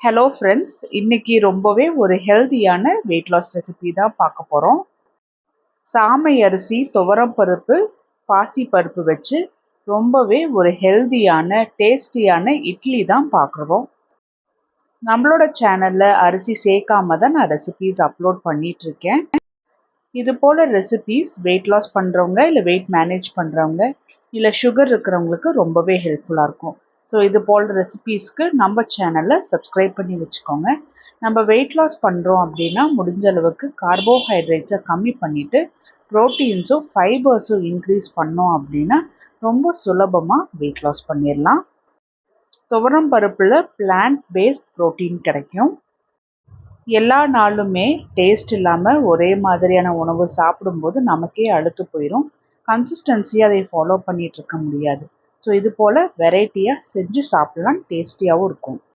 Hello friends இன்னைக்கு ரொம்பவே ஒரு ஹெல்தியான வெயிட் லாஸ் ரெசிபி தான் பார்க்க போகிறோம் சாமை அரிசி துவரப்பருப்பு பாசி பருப்பு வச்சு ரொம்பவே ஒரு ஹெல்தியான டேஸ்டியான இட்லி தான் பார்க்குறோம். நம்மளோட சேனலில் அரிசி சேர்க்காம தான் நான் ரெசிபீஸ் அப்லோட் பண்ணிகிட்ருக்கேன் இது போல் ரெசிபீஸ் வெயிட் லாஸ் பண்ணுறவங்க இல்லை வெயிட் மேனேஜ் பண்ணுறவங்க இல்லை சுகர் இருக்கிறவங்களுக்கு ரொம்பவே ஹெல்ப்ஃபுல்லாக இருக்கும். ஸோ இது போல் ரெசிபீஸ்க்கு நம்ம சேனலை சப்ஸ்கிரைப் பண்ணி வச்சுக்கோங்க. நம்ம வெயிட் லாஸ் பண்ணுறோம் அப்படின்னா முடிஞ்ச அளவுக்கு கார்போஹைட்ரேட்ஸை கம்மி பண்ணிவிட்டு ப்ரோட்டீன்ஸும் ஃபைபர்ஸும் இன்க்ரீஸ் பண்ணோம் அப்படின்னா ரொம்ப சுலபமாக வெயிட் லாஸ் பண்ணிடலாம் துவரம் பருப்பில் பிளான்ட் பேஸ்ட் ப்ரோட்டீன் கிடைக்கும். எல்லா நாளுமே டேஸ்ட் இல்லாமல் ஒரே மாதிரியான உணவு சாப்பிடும்போது நமக்கே அழுத்து போயிடும் கன்சிஸ்டன்சியாக அதை ஃபாலோ பண்ணிகிட்டு இருக்க முடியாது. ஸோ இது போல் வெரைட்டியாக செஞ்சு சாப்பிட்லாம். டேஸ்டியாகவும் இருக்கும்.